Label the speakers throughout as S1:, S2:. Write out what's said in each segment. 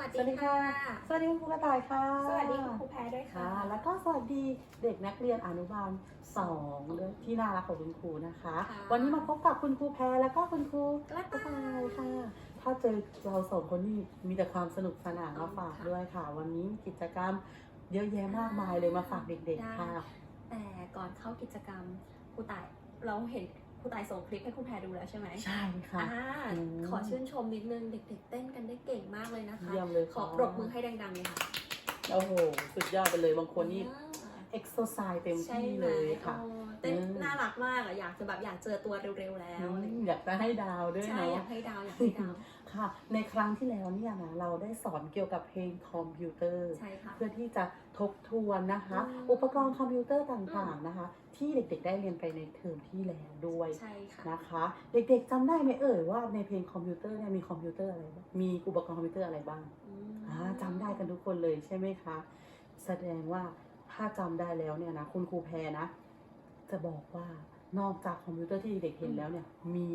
S1: วัส
S2: สวัส
S1: ดี
S2: ดี
S1: ค่ะ
S2: ค่ะ สวัสดีคุณครูกระต่ายค่ะ
S1: สวัสดีคุณครูแพรด้วยค่ะ
S2: ค่ะแล้วก็สวัสดีเด็กนักเรียนอนุบาลสองด้วยที่น่ารักของคุณครูนะคะ
S1: ค่ะ
S2: วันนี้มาพบกับคุณครูแพรแล้วก็คุณครู
S1: กระ
S2: กระ
S1: ต่า
S2: ต่าย
S1: ย
S2: ค่ะ ถ้าเจอเราสองคนนี่มีแต่ความสนุกสนานมาฝาก
S1: ค่ะ
S2: ด้วยค่ะ วันนี้กิจกรรมเยอะแยะมากมายเลยมาฝากเด็กๆค่ะ
S1: แต่ก่อนเข้ากิจกรรมครูต่ายเราเห็น ครูต่ายส่งคลิปให้ครูแพรดูแล้วใช่ไหม
S2: ใช่ค่ะ
S1: อ่า
S2: อืม
S1: ขอชื่นชมนิดนึงเด็กๆ เต้นกันได้เก่งมากเลยนะคะ
S2: เยี่ยมเลย
S1: ขอ
S2: ค่ะ
S1: ปรบมือให้ดังๆเลยค่ะ
S2: โอ้โห สุดยอดไปเลย บางคนนี่
S1: อ่า
S2: เอ็กโซไซส์เต็ม
S1: ใช่
S2: ที่
S1: ไหม
S2: เลยค่ะ
S1: โอ้เต้น
S2: อืม
S1: น่ารักมากอะอยากจะแบบอยากเจอตัวเร็วๆแล้วอะไรอย่างเงี้ย
S2: อยากจะให้ดาวด้วย
S1: ใช่
S2: เนาะ
S1: อยากให้ดาวอยากให้ดาว
S2: ค่ะ ในครั้งที่แล้วเนี่ยนะเราได้สอนเกี่ยวกับเพลงคอมพิวเตอร์
S1: ใช่ค่ะ
S2: เพื่อที่จะทบทวนนะคะ
S1: อืม
S2: อุปกรณ์คอมพิวเตอร์ต่างๆนะคะ ที่เด็กๆ ได้เรียนไปในเทอมที่แล้วด้วย
S1: ใช่ค่ะ
S2: นะคะ เด็กๆจำได้ไหมเอ่ยว่าในเพลงคอมพิวเตอร์เนี่ยมีคอมพิวเตอร์อะไรบ้างมีอุปกรณ์คอมพิวเตอร์อะไรบ้าง
S1: อืม
S2: อ่าจำได้กันทุกคนเลยใช่ไหมคะ แสดงว่า ถ้าจำได้แล้วเนี่ยนะคุณครูแพรนะ จะบอกว่านอกจากคอมพิวเตอร์ที่เด็กๆเห็นแล้วเนี่ย มี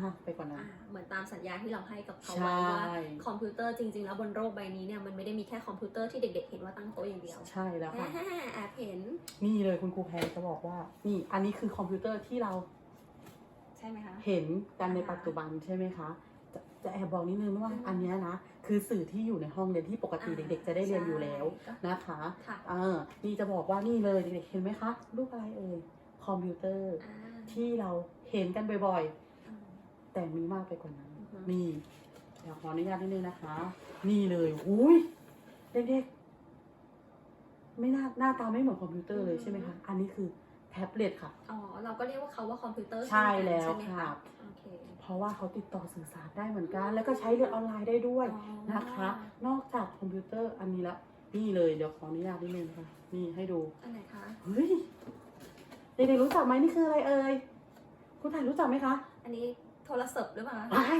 S2: มากไปกว่านั้น
S1: อ่าเหมือนตามสัญญาที่เราให้กับเขา
S2: ใช่
S1: ไว้ว่าคอมพิวเตอร์จริง ๆ แล้วบนโลกใบนี้เนี่ยมันไม่ได้มีแค่คอมพิวเตอร์ที่เด็ก ๆ เห็นว่าตั้งโต๊ะอย่างเดียว
S2: ใช่แล้วค่ะ
S1: แอบแอบเห็น
S2: นี่เลยคุณครูแพรจะบอกว่า นี่อันนี้คือคอมพิวเตอร์ที่เรา
S1: ใช่ไหมคะ
S2: เห็นกันใน
S1: อ่า
S2: ปัจจุบันใช่ไหมคะ จะจะแอบบอกนิดนึงว่า
S1: อืม
S2: อันเนี้ยนะ คือสื่อที่อยู่ในห้องเรียนที่ปกติ
S1: อ่า
S2: เด็ก ๆ จะได้เรียนอยู่แล้ว
S1: ใช่
S2: นะคะ
S1: ค่ะ
S2: เออนี่จะบอกว่านี่เลยเด็กๆเห็นไหมคะรูปอะไรเอ่ยคอมพิวเตอร์
S1: อ่า
S2: ที่เราเห็นกันบ่อย
S1: อืม
S2: ๆแต่มีมากไปกว่านั้น
S1: อือฮึ
S2: นี่เดี๋ยวขออนุญาตนิดนึงนะคะ นี่เลยอุ้ยเด็กๆไม่น่าหน้าตาไม่เหมือนคอมพิวเตอร์เลยใช่ไหมคะ อันนี้คือ แท็บเล็ตค่ะ
S1: อ๋อ เราก็เรียกว่าเขาว่าคอมพิวเตอร์
S2: ใช่แล้ว
S1: ใช่ไหม
S2: ค่ะ
S1: โอเค
S2: เพราะว่าเขาติดต่อสื่อสารได้เหมือนกัน แล้วก็ใช้เรียนออนไลน์ได้ด้วย
S1: อ๋อ
S2: นะคะ นอกจากคอมพิวเตอร์อันนี้ละนี่เลยเดี๋ยวขออนุญาตนิดนึงนะคะนี่ให้ดู
S1: อันไหนคะ
S2: เฮ้ยเด็กๆรู้จักไหมนี่คืออะไรเอ่ยคุณถ่ายรู้จักไหมคะ
S1: อันนี้โทรศัพท์หรือเปล่าคะ
S2: ไม่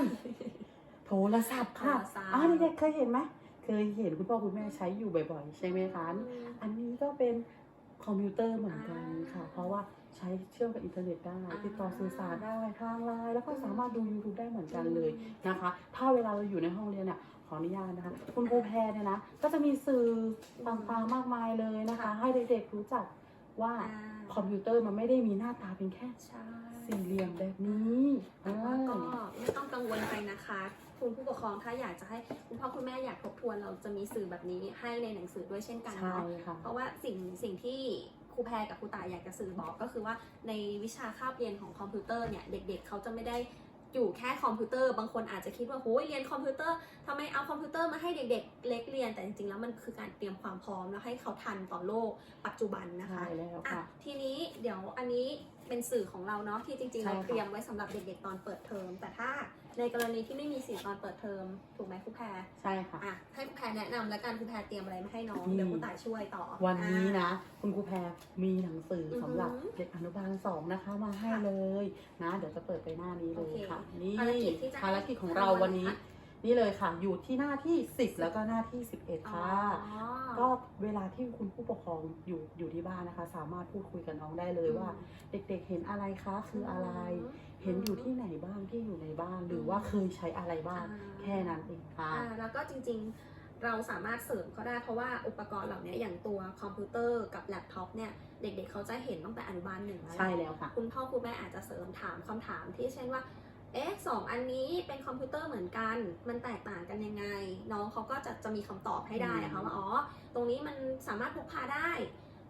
S2: โทรศัพท์ค่ะ
S1: โทรศัพท์
S2: อ้าวเด็กๆเคยเห็นไหมเคยเห็นคุณพ่อคุณแม่ใช้อยู่บ่อยๆ ใช่ไหมคะ
S1: อืม
S2: อันนี้ก็เป็น คอมพิวเตอร์เหมือนกันค่ะ
S1: อ่า
S2: เพราะว่าใช้เชื่อมกับอินเทอร์เน็ตได้
S1: อ่า
S2: ติดต่อสื่อสารได้ทางไลน์แล้วก็สามารถดู YouTube ได้เหมือนกันเลย
S1: อืม
S2: นะคะ ถ้าเวลาเราอยู่ในห้องเรียนเนี่ยขออนุญาตนะคะ คุณครูแพรเนี่ยนะก็จะมีสื่อต่างๆมากมายเลยนะคะ
S1: ค่ะ
S2: ให้เด็กๆรู้จักว่า
S1: อ่า
S2: คอมพิวเตอร์มันไม่ได้มีหน้าตาเป็นแค่
S1: ใช่
S2: สี่เหลี่ยมแบบนี้
S1: แต่ว่าก็
S2: อ่า
S1: ไม่ต้องกังวลไปนะคะ คุณผู้ปกครองถ้าอยากจะให้คุณพ่อคุณแม่อยากทบทวนเราจะมีสื่อแบบนี้ให้ในหนังสือด้วยเช่นกัน
S2: ใช่
S1: เนาะ
S2: ค่ะ
S1: เพราะว่าสิ่งสิ่งที่ครูแพรกับครูตายอยากจะสื่อบอกก็คือว่าในวิชาคาบเรียนของคอมพิวเตอร์เนี่ยเด็กๆเขาจะไม่ได้อยู่แค่คอมพิวเตอร์บางคนอาจจะคิดว่าโอ้ยเรียนคอมพิวเตอร์ทำไมเอาคอมพิวเตอร์มาให้เด็กๆ เล็กเรียนแต่จริงๆแล้วมันคือการเตรียมความพร้อมแล้วให้เขาทันต่อโลกปัจจุบันนะคะ
S2: ใช่แล้ว
S1: อะ
S2: ค่ะ
S1: ทีนี้เดี๋ยวอันนี้ เป็นสื่อของเราเนาะที่จริงๆ
S2: ใช่
S1: เรา
S2: ค่ะ
S1: เตรียมไว้สำหรับเด็กๆตอนเปิดเทอม แต่ถ้าในกรณีที่ไม่มีสื่อตอนเปิดเทอมถูกไหมครูแพร
S2: ใช่ค่ะ
S1: อะให้ครูแพรแนะนำแล้วกันครูแพรเตรียมอะไรมาให้น้อง
S2: นี่
S1: เดี๋ยวครูต่ายช่วยต่อ
S2: วันนี้
S1: อ่
S2: นะ คุณครูแพรมีหนังสืออ
S1: อหือ
S2: สำหรับเด็กอนุบาลสองนะคะมาให้
S1: ค่ะ
S2: เลยนะ เดี๋ยวจะเปิดไปหน้านี้เล
S1: โอยเค
S2: ค่ะนี่
S1: ภารกิจที่จะ
S2: ภารกิจของเรา
S1: ให้
S2: วันนี้
S1: ทำอะไรคะ
S2: นี่เลยค่ะ อยู่ที่หน้าที่ 10 แล้วก็หน้าที่ 11
S1: อ๋อ
S2: ค่ะ ก็เวลาที่คุณผู้ปกครองอยู่อยู่ที่บ้านนะคะ สามารถพูดคุยกับน้องได้เลยว่า เด็กๆเห็นอะไรคะ คืออะไร เห็นอยู่ที่ไหนบ้างที่อยู่ในบ้าน หรือว่าเคยใช้อะไรบ้าง
S1: อ่า
S2: แค่นั้นเองค่ะ
S1: อ่าแล้วก็จริงๆเราสามารถเสริมเขาได้เพราะว่าอุปกรณ์เหล่านี้อย่างตัวคอมพิวเตอร์กับแล็ปท็อปเนี่ยเด็กๆ เขาจะเห็นตั้งแต่อนุบาลหนึ่งแล้ว
S2: ใช่แล้วค่ะ
S1: คุณพ่อคุณแม่อาจจะเสริมถามคำถามที่เช่นว่า เอ๊ะสองอันนี้เป็นคอมพิวเตอร์เหมือนกัน มันแตกต่างกันยังไง น้องเขาก็จะจะมีคำตอบให้ได้อะค่ะว่าอ๋อ ตรงนี้มันสามารถพกพาได้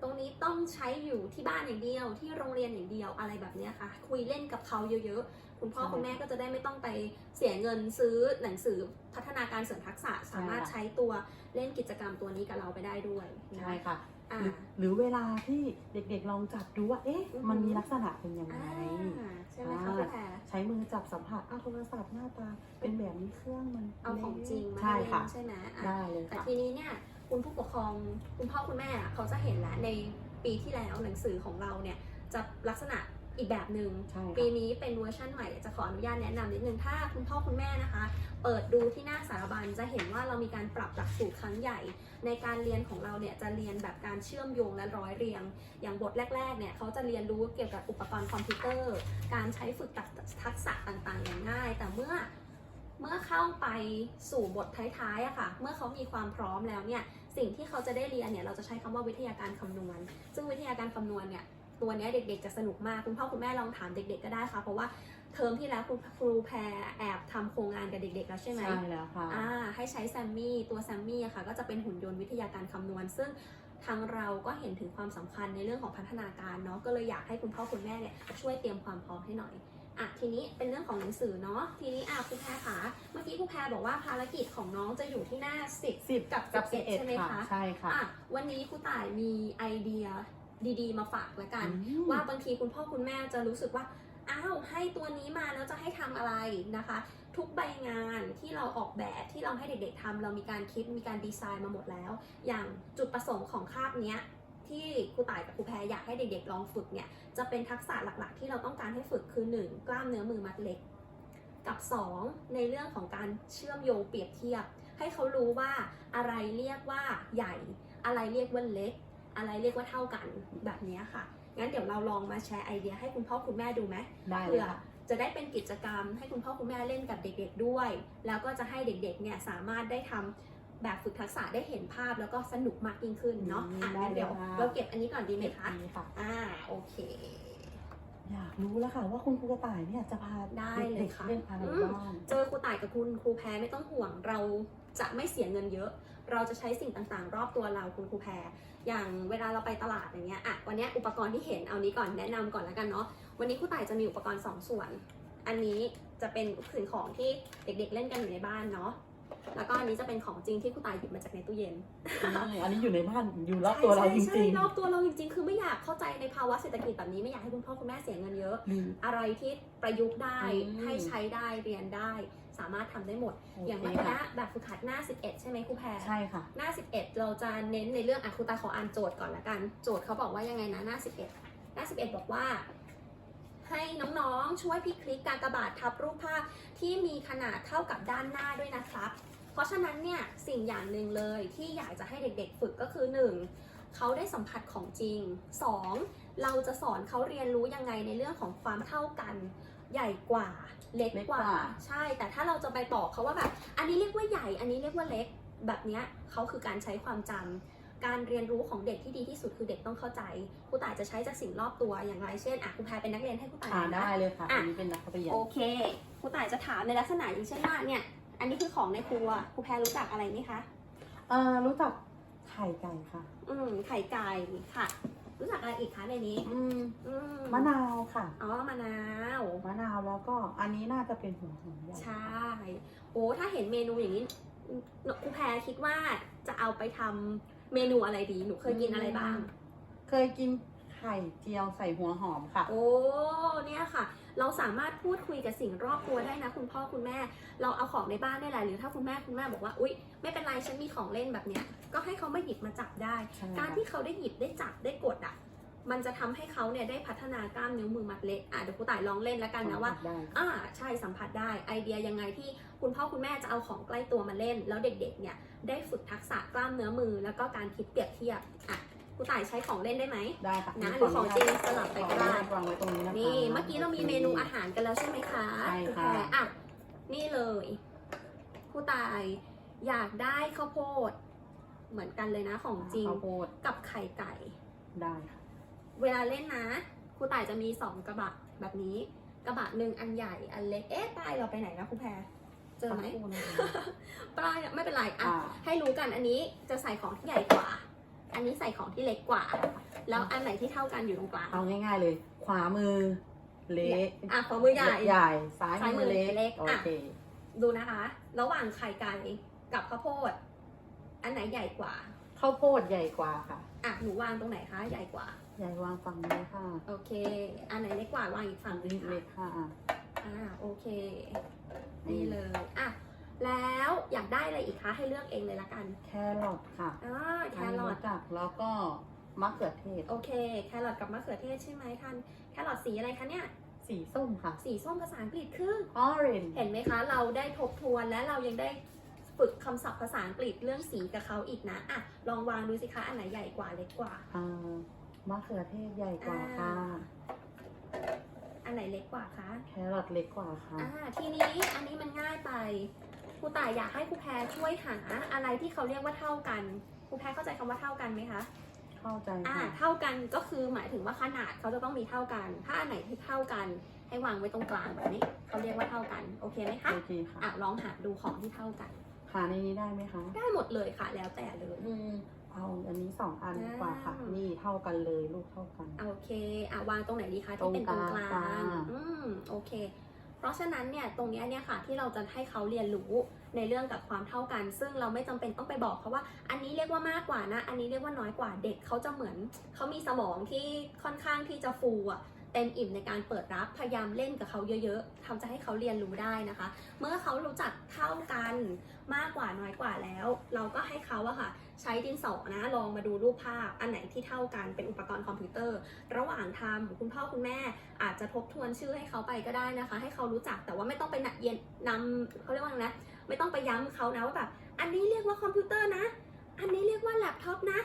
S1: ตรงนี้ต้องใช้อยู่ที่บ้านอย่างเดียว ที่โรงเรียนอย่างเดียวอะไรแบบเนี้ยค่ะ คุยเล่นกับเขาเยอะๆ คุณพ่อ
S2: ใช่
S1: คุณแม่ก็จะได้ไม่ต้องไปเสียเงินซื้อหนังสือพัฒนาการเสริมทักษะ สามารถ
S2: ค่ะ
S1: ใช้ตัวเล่นกิจกรรมตัวนี้กับเราไปได้ด้วยนะ
S2: ใช่ค่ะ
S1: อ่า
S2: หรือหรือเวลาที่เด็กๆลองจับดูว่า เอ๊ะ
S1: อือหือ
S2: มันมีลักษณะเป็นยังไง
S1: อ่าใช่ไหมคะคุณแพร
S2: ใช้มือจับสัมผัสอ้าวโทรศัพท์หน้าตา เป็นแบบนี้เครื่องมัน
S1: เอาของจริงมา
S2: ใช่
S1: ให้เล่
S2: ค่ะ
S1: นใช่ไหมอะ
S2: ได้เลย
S1: แต่
S2: ค่ะ
S1: ทีนี้เนี่ยคุณผู้ปกครองคุณพ่อคุณแม่อะเขาจะเห็นแล้วในปีที่แล้วหนังสือของเราเนี่ยจะลักษณะ อีกแบบหนึง่ง
S2: ใช่
S1: ปี
S2: ค่ะ
S1: นี้เป็นเวอร์ชั่นใหม่จะขออนุญาตแนะนำนิดนึงถ้าคุณพ่อคุณแม่นะคะ เปิดดูที่หน้าสารบัญจะเห็นว่าเรามีการปรับหลักสูตรครั้งใหญ่ ในการเรียนของเราเนี่ยจะเรียนแบบการเชื่อมโยงและร้อยเรียง อย่างบทแรกๆเนี่ยเขาจะเรียนรู้เกี่ยวกับอุปกรณ์คอมพิวเตอร์ การใช้ฝึกทักษะต่างๆ อย่างง่าย แต่เมื่อเมื่อเข้าไปสู่บทท้ายๆอะค่ะ เมื่อเขามีความพร้อมแล้วเนี่ยสิ่งที่เขาจะได้เรียนเนี่ยเราจะใช้คำว่าวิทยาการคำนวณ ซึ่งวิทยาการคำนวณเนี่ย ตัวเนี้ยเด็กๆจะสนุกมาก คุณพ่อคุณแม่ลองถามเด็ก ๆ ก็ได้ค่ะ เพราะว่าเทอมที่แล้วคุณครูแพรแอบทำโครงงานกับเด็กๆแล้วใช่ไหม
S2: ใช่แล้วค่ะ
S1: อ่าให้ใช้แซมมี่ตัวแซมมี่อะค่ะ ก็จะเป็นหุ่นยนต์วิทยาการคำนวณ ซึ่งทางเราก็เห็นถึงความสำคัญในเรื่องของพัฒนาการเนาะก็เลยอยากให้คุณพ่อคุณแม่เนี่ยช่วยเตรียมความพร้อมให้หน่อยอะทีนี้เป็นเรื่องของหนังสือเนาะทีนี้อะครูแพรคะเมื่อกี้ครูแพรบอกว่าภารกิจของน้องจะอยู่ที่หน้า 10
S2: สิบ
S1: กับ
S2: กับ
S1: 11
S2: สิบเอ็ด
S1: ใช่ไหม
S2: ค่ะ
S1: คะ
S2: ใช่ค่ะ
S1: อะวันนี้ครูต่ายมีไอเดีย ดีๆ มาฝากแล้วกัน
S2: อืม
S1: ว่าบางทีคุณพ่อคุณแม่จะรู้สึกว่าอ้าวให้ตัวนี้มาแล้วจะให้ทำอะไรนะคะ ทุกใบงานที่เราออกแบบที่เราให้เด็กๆทำเรามีการคิดมีการดีไซน์มาหมดแล้ว อย่างจุดประสงค์ของคาบเนี้ยที่ครูต่ายกับครูแพรอยากให้เด็กๆลองฝึกเนี่ยจะเป็นทักษะหลักๆ ที่เราต้องการให้ฝึกคือ 1. กล้ามเนื้อมือมัดเล็ก กับ 2. ในเรื่องของการเชื่อมโยงเปรียบเทียบ ให้เขารู้ว่าอะไรเรียกว่าใหญ่ อะไรเรียกว่าเล็ก อะไรเรียกว่าเท่ากันแบบเนี้ยค่ะ งั้นเดี๋ยวเราลองมาแชร์ไอเดียให้คุณพ่อคุณแม่ดูไหม
S2: ได้เล
S1: เพื่
S2: ย
S1: อ
S2: ค่ะ
S1: จะได้เป็นกิจกรรมให้คุณพ่อคุณแม่เล่นกับเด็กๆด้วย แล้วก็จะให้เด็กๆเนี่ยสามารถได้ทำแบบฝึกทักษะได้เห็นภาพแล้วก็สนุกมากยิ่งขึ้นเนาะ
S2: อืม
S1: อะ
S2: ได้
S1: งั้นเดี๋ยว
S2: เลยค่ะ
S1: เราเก็บอันนี้ก่อนดีไหมคะ
S2: ดีค่ะ
S1: อ่าโอเค
S2: อยากรู้แล้วค่ะว่าคุณครูกระต่ายเนี่ยจะพา
S1: ได้เลย
S2: เด็ก
S1: ค่ะ
S2: ๆเล่นอะไร
S1: อืม
S2: บ้าง
S1: เจอครูต่ายกับคุณครูแพรไม่ต้องห่วงเราจะไม่เสียเงินเยอะ เราจะใช้สิ่งต่างๆ รอบตัวเราคุณครูแพร อย่างเวลาเราไปตลาดอย่างเงี้ย อะ วันเนี้ยอุปกรณ์ที่เห็นเอานี้ก่อนแนะนำก่อนแล้วกันเนาะ วันนี้ครูต่ายจะมีอุปกรณ์ 2 ส่วน อันนี้จะเป็นสิ่งของที่เด็กๆ เล่นกันอยู่ในบ้านเนาะ แล้วก็อันนี้จะเป็นของจริงที่ครูต่ายหยิบมาจากในตู้เย็น
S2: อันนี้อยู่ในบ้านอยู่รอบตัวเราจ
S1: ใช่ใช่
S2: ริง
S1: รอบตัวเราจริงๆ คือไม่อยากเข้าใจในภาวะเศรษฐกิจแบบนี้ไม่อยากให้คุณพ่อคุณแม่เสียเงินเยอะ
S2: ๆหรือ
S1: อะไรที่ประยุกต์ได้
S2: อืม
S1: ให้ใช้ได้เรียนได้ สามารถทำได้หมด
S2: โอ
S1: อย่าง
S2: เค
S1: เมื่อกี้
S2: ค่ะ
S1: แบบฝึกหัดหน้า 11 ใช่ไหมครูแพร
S2: ใช่ค่ะ
S1: หน้า 11 เราจะเน้นในเรื่องอะครูตาขออ่านโจทย์ก่อนละกัน โจทย์เขาบอกว่ายังไงนะหน้า 11 หน้า 11 บอกว่า ให้น้องๆช่วยพี่คลิกกากบาททับรูปภาพที่มีขนาดเท่ากับด้านหน้าด้วยนะครับ เพราะฉะนั้นเนี่ยสิ่งอย่างหนึ่งเลยที่อยากจะให้เด็กๆฝึกก็คือ 1. เขาได้สัมผัสของจริง 2. เราจะสอนเขาเรียนรู้ยังไงในเรื่องของความเท่ากัน ใหญ่กว่าเล็ก
S2: เล็ก
S1: กว่าก
S2: ว่า
S1: ใช่ แต่ถ้าเราจะไปบอกเขาว่าแบบ อันนี้เรียกว่าใหญ่ อันนี้เรียกว่าเล็ก แบบเนี้ยเขาคือการใช้ความจำการเรียนรู้ของเด็กที่ดีที่สุดคือเด็กต้องเข้าใจครูต่ายจะใช้จากสิ่งรอบตัวอย่างไรเช่นอะครูแพรเป็นนักเรียนให้ครูต่าย
S2: อ่า
S1: นะ
S2: ได้เลยค่ะ
S1: อะ
S2: อันนี้เป็นนักเรียน
S1: โอเคครูต่ายจะถามในลักษณะอย่างเช่นว่าเนี่ย อันนี้คือของในครัวครูแพรรู้จักอะไรไหมคะ
S2: เอ่อรู้จักไข่ไก่ค่ะ
S1: อืมไข่ไก่ค่ะ รู้จักอะไรอีกคะในนี้
S2: อืม
S1: อืม
S2: มะนาวค่ะ
S1: อ๋อมะนาว
S2: มะนาวแล้วก็อันนี้น่าจะเป็นหัวหอมใหญ่
S1: ใช่ โอ้ถ้าเห็นเมนูอย่างนี้ครูแพรคิดว่าจะเอาไปทำเมนูอะไรดี หนูเคยกินอะไรบ้าง
S2: เคยกินไข่เจียวใส่หัวหอมค่ะ
S1: โอ้ เนี่ยค่ะ เราสามารถพูดคุยกับสิ่งรอบตัวได้นะ คุณพ่อคุณแม่ เราเอาของในบ้านได้แหละหรือถ้าคุณแม่คุณแม่บอกว่าอุ๊ย ไม่เป็นไรฉันมีของเล่นแบบเนี้ยก็ให้เขามาหยิบมาจับได้
S2: ใช่
S1: การ
S2: ค่ะ
S1: ที่เขาได้หยิบได้จับได้กดอะมันจะทำให้เขาเนี่ยได้พัฒนากล้ามนิ้วมือมัดเล็กอะเดี๋ยวครูต่ายลองเล่นแล้วกันนะว่า
S2: ได้
S1: อ่าใช่สัมผัสได้ไอเดียยังไงที่คุณพ่อคุณแม่จะเอาของใกล้ตัวมาเล่น แล้วเด็กๆเนี่ยได้ฝึกทักษะกล้ามเนื้อมือแล้วก็การคิดเปรียบเทียบอะ ครูต่ายใช้ของเล่นได้ไหม
S2: ได้ค่ะ
S1: นะหรือของจริงสลับไปก็ได้
S2: วางไว้ตรงนี้นะคะ
S1: นี่เมื่อกี้เรามีเมนูอาหารกันแล้วใช่ไหมคะ
S2: ใช่
S1: ณ
S2: ค่ะ
S1: แพรอะ นี่เลยครูตายอยากได้ข้าวโพด เหมือนกันเลยนะของจริง
S2: ข้าวโพด
S1: กับไข่ไก่
S2: ได้ค่ะ
S1: เวลาเล่นนะครูต่ายจะมีสองกระบะแบบนี้ กระบะหนึ่งอันใหญ่อันเล็ก เอ๊ะปลายเราไปไหนนะครูแพรเจอไหม
S2: สักครู่นะคะ
S1: ปลายไม่เป็นไรอะ
S2: อ่า
S1: ให้รู้กันอันนี้จะใส่ของที่ใหญ่กว่า อันนี้ใส่ของที่เล็กกว่า แล้วอันไหนที่เท่ากันอยู่ตรงกลาง
S2: เอาง่ายๆเลย ขวามือ เล็ก
S1: อะขอมือใหญ่
S2: ใหญ่ซ้าย
S1: ซ้ายมื
S2: มื
S1: อ
S2: อเล็ก
S1: เล็ก
S2: โอ
S1: อะ
S2: เค
S1: ดูนะคะ ระหว่างไข่ไก่กับข้าวโพด อันไหนใหญ่กว่า
S2: ข้าวโพดใหญ่กว่าค่ะ
S1: อะหนูวางตรงไหนคะใหญ่กว่า
S2: ใหญ่วางฝั่งนี้ค่ะ
S1: โอเค อันไหนเล็กกว่าวางอีกฝั่งหนึง
S2: เล็
S1: ค่ะ
S2: กค่ะ
S1: อ่าโอเคนี่เลยอะ แล้วอยากได้อะไรอีกคะให้เลือกเองเลยละกัน
S2: แครอทค่ะ
S1: อ่าแค
S2: อันนี้
S1: รอท
S2: จักแล้วก็มะเขือเทศ
S1: โอเค แครอทกับมะเขือเทศใช่ไหมท่านแครอทสีอะไรคะเนี่ย
S2: สีส้มค่ะ
S1: สีส้มภาษาอังกฤษคือ
S2: orange
S1: เห็นไหมคะ เราได้ทบทวนและเรายังได้ฝึกคำศัพท์ภาษาอังกฤษเรื่องสีกับเขาอีกนะอะลองวางดูสิคะ อันไหนใหญ่กว่าเล็กกว่า
S2: อ่ามะเขือเทศใหญ่กว่าค่ะ
S1: อันนไหนเล็กกว่าคะ
S2: แครอทเล็กกว่าค่ะ
S1: อ่าทีนี้อันนี้มันง่ายไปค รูต่ายอยากให้ครูแพรช่วยหาอะไรที่เขาเรียกว่าเท่ากันครูแพรเข้าใจคำว่าเท่ากันไหมคะ
S2: เข้าใจ
S1: อ่า
S2: ค่ะ
S1: เท่ากันก็คือหมายถึงว่าขนาดเขาจะต้องมีเท่ากัน ถ้าอันไหนที่เท่ากัน ให้วางไว้ตรงกลางแบบนี้เขาเรียกว่าเท่ากันโอเคไหมคะ
S2: โอเคค่ะ
S1: อะลองหาดูของที่เท่ากัน
S2: หาในนี้ได้ไหมคะ
S1: ได้หมดเลยค่ะ แล้วแต่เลย
S2: อืมเอาอันนี้สองอันดีกว่าค่ะ
S1: อ่านี่
S2: นี่เท่ากันเลยลูกเท่ากัน
S1: โอเคอะวางตรงไหนดีคะที่เป็นตรงกลาง
S2: ตรงกลาง
S1: อืมโอเคเพ ราะฉะนั้นเนี่ยตรงนี้เนี่ยค่ะที่เราจะให้เขาเรียนรู้ในเรื่องกับความเท่ากัน ซึ่งเราไม่จำเป็นต้องไปบอกเขาว่า อันนี้เรียกว่ามากกว่านะ อันนี้เรียกว่าน้อยกว่าเด็กเขาจะเหมือนเขามีสมองที่ค่อนข้างที่จะฟูอะเต็มอิ่มในการเปิดรับพยายามเล่นกับเขาเยอะ ๆทำจะให้เขาเรียนรู้ได้นะคะ เมื่อเขารู้จักเท่ากัน มากกว่าน้อยกว่าแล้ว เราก็ให้เขาอะค่ะ ใช้ดินสอนะลองมาดูรูปภาพ อันไหนที่เท่ากันเป็นอุปกรณ์คอมพิวเตอร์ ระหว่างทำคุณพ่อคุณแม่อาจจะทบทวนชื่อให้เขาไปก็ได้นะคะ ให้เขารู้จักแต่ว่าไม่ต้องไปนักเย็นนำเขาเรียกว่าไงนะไม่ต้องไปย้ำเขานะว่าแบบอันนี้เรียกว่าคอมพิวเตอร์นะ อันนี้เรียกว่าแล็ปท็อปนะ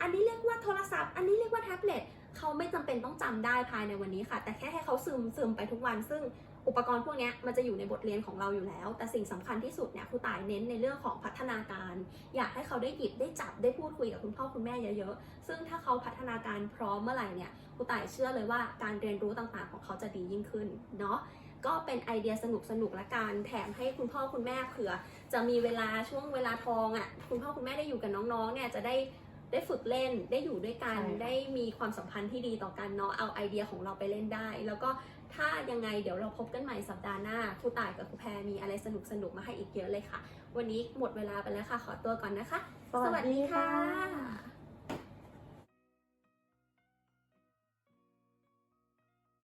S1: อันนี้เรียกว่าโทรศัพท์ อันนี้เรียกว่าแท็บเล็ต เขาไม่จำเป็นต้องจำได้ภายในวันนี้ค่ะ แต่แค่ให้เขาซึมซึมไปทุกวัน ซึ่งอุปกรณ์พวกนี้มันจะอยู่ในบทเรียนของเราอยู่แล้ว แต่สิ่งสำคัญที่สุดเนี่ยครูต่ายเน้นในเรื่องของพัฒนาการ อยากให้เขาได้หยิบได้จับได้พูดคุยกับคุณพ่อคุณแม่เยอะๆ ซึ่งถ้าเขาพัฒนาการพร้อมเมื่อไหร่เนี่ยครูต่ายเชื่อเลยว่าการเรียนรู้ต่างๆ ของเขาจะดียิ่งขึ้นเนาะก็เป็นไอเดียสนุกสนุกๆละกันแถมให้คุณพ่อคุณแม่เผื่อ จะมีเวลาช่วงเวลาทองอะ่ะคุณพ่อคุณแม่ได้อยู่กับน้องๆเนี่ยจะได้ ได้ฝึกเล่นได้อยู่ด้วยกัน
S2: ใช่ค่ะ
S1: ได้มีความสัมพันธ์ที่ดีต่อกันเนาะเอาไอเดียของเราไปเล่นได้ แล้วก็ถ้ายังไงเดี๋ยวเราพบกันใหม่สัปดาห์หน้าครูต่ายกับครูแพรมีอะไรสนุกๆมาให้อีกเยอะเลยค่ะ วันนี้หมดเวลาไปแล้วค่ะ ขอตัวก่อนนะคะ
S2: สวัสดีค่ะ